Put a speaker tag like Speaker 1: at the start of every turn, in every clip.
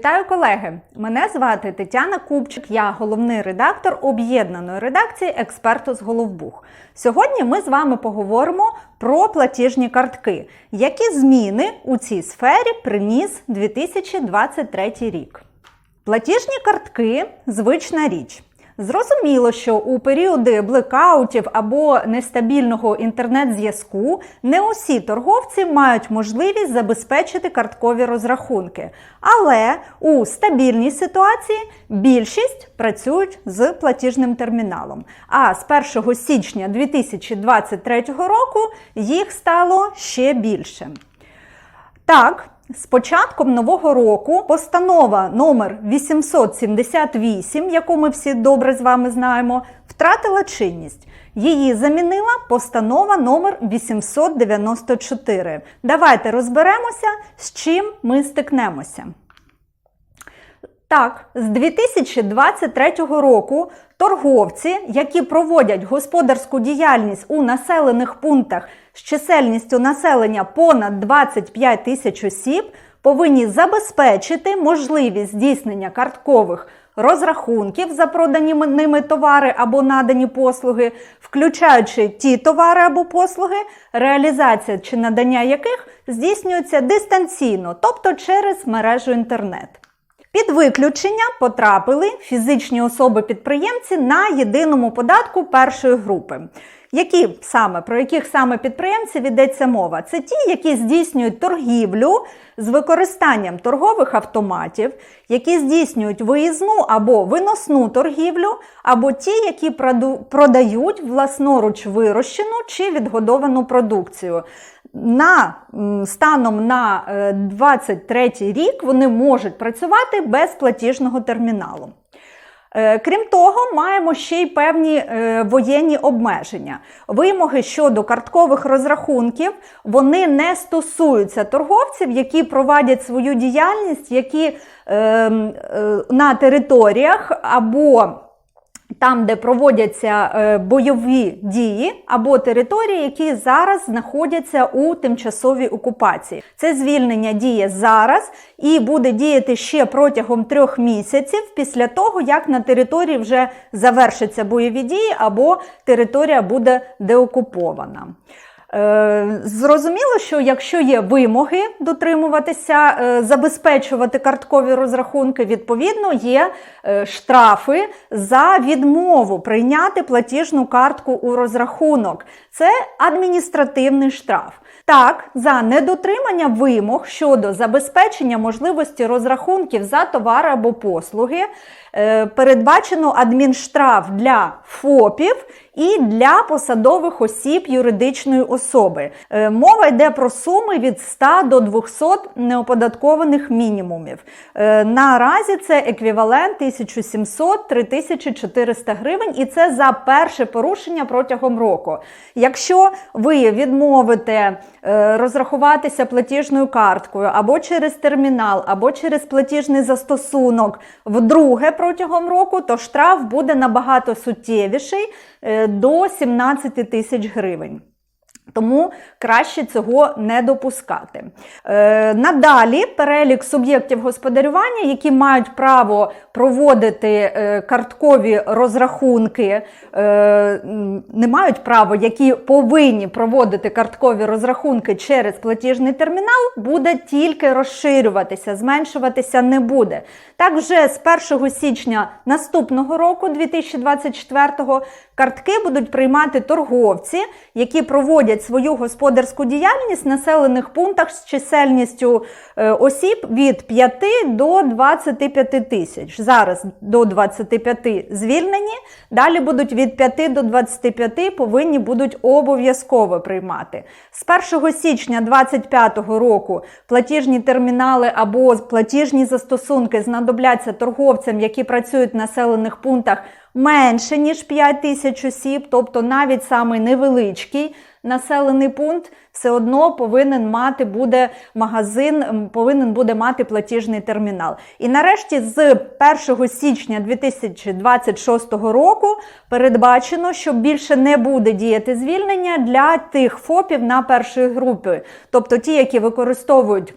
Speaker 1: Вітаю колеги! Мене звати Тетяна Купчик, я головний редактор об'єднаної редакції Експерту з Головбух. Сьогодні ми з вами поговоримо про платіжні картки, які зміни у цій сфері приніс 2023 рік. Платіжні картки звична річ. Зрозуміло, що у періоди блекаутів або нестабільного інтернет-зв'язку не усі торговці мають можливість забезпечити карткові розрахунки. Але у стабільній ситуації більшість працюють з платіжним терміналом. А з 1 січня 2023 року їх стало ще більше. Так, з початком нового року постанова номер 878, яку ми всі добре з вами знаємо, втратила чинність. Її замінила постанова номер 894. Давайте розберемося, з чим ми стикнемося. Так, з 2023 року торговці, які проводять господарську діяльність у населених пунктах з чисельністю населення понад 25 тисяч осіб, повинні забезпечити можливість здійснення карткових розрахунків за продані ними товари або надані послуги, включаючи ті товари або послуги, реалізація чи надання яких здійснюється дистанційно, тобто через мережу інтернет. Під виключення потрапили фізичні особи-підприємці на єдиному податку першої групи. Які саме про яких саме підприємців йдеться мова? Це ті, які здійснюють торгівлю з використанням торгових автоматів, які здійснюють виїзну або виносну торгівлю, або ті, які продають власноруч вирощену чи відгодовану продукцію. На станом на 23 рік вони можуть працювати без платіжного терміналу. Е, крім того, маємо ще й певні е, воєнні обмеження. Вимоги щодо карткових розрахунків вони не стосуються торговців, які проводять свою діяльність, які ем, е, на територіях або там, де проводяться е, бойові дії або території, які зараз знаходяться у тимчасовій окупації. Це звільнення діє зараз і буде діяти ще протягом трьох місяців після того, як на території вже завершаться бойові дії або територія буде деокупована. Е, зрозуміло, що якщо є вимоги дотримуватися, е, забезпечувати карткові розрахунки, відповідно є е, штрафи за відмову прийняти платіжну картку у розрахунок. Це адміністративний штраф. Так, за недотримання вимог щодо забезпечення можливості розрахунків за товари або послуги передбачено адмінштраф для ФОПів і для посадових осіб юридичної особи. Е, мова йде про суми від 100 до 200 неоподаткованих мінімумів. Е, наразі це еквівалент 1700-3400 гривень, і це за перше порушення протягом року. Якщо ви відмовите е, розрахуватися платіжною карткою або через термінал, або через платіжний застосунок вдруге протягом року, то штраф буде набагато суттєвіший до 17 тисяч гривень. Тому краще цього не допускати. Е, Надалі перелік суб'єктів господарювання, які мають право проводити е, карткові розрахунки, е, не мають права, які повинні проводити карткові розрахунки через платіжний термінал, буде тільки розширюватися, зменшуватися не буде. Так, вже з 1 січня наступного року, 2024-го, картки будуть приймати торговці, які проводять проводять свою господарську діяльність в населених пунктах з чисельністю е, осіб від 5 до 25 тисяч. Зараз до 25 звільнені, далі будуть від 5 до 25 повинні будуть обов'язково приймати. З 1 січня 2025 року платіжні термінали або платіжні застосунки знадобляться торговцям, які працюють в населених пунктах менше, ніж 5 тисяч осіб, тобто навіть самий невеличкий населений пункт все одно повинен мати буде магазин, повинен буде мати платіжний термінал. І нарешті, з 1 січня 2026 року передбачено, що більше не буде діяти звільнення для тих ФОПів на першої групи, тобто ті, які використовують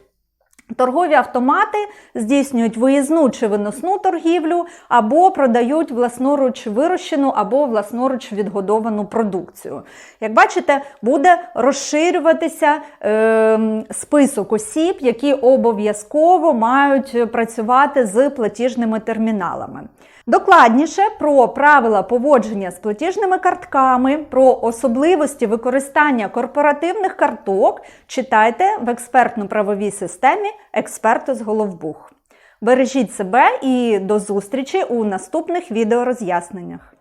Speaker 1: Торгові автомати здійснюють виїзну чи виносну торгівлю, або продають власноруч вирощену або власноруч відгодовану продукцію. Як бачите, буде розширюватися е, список осіб, які обов'язково мають працювати з платіжними терміналами. Докладніше про правила поводження з платіжними картками, про особливості використання корпоративних карток читайте в експертно-правовій системі Експерти з Головбух. Бережіть себе і до зустрічі у наступних відеороз'ясненнях.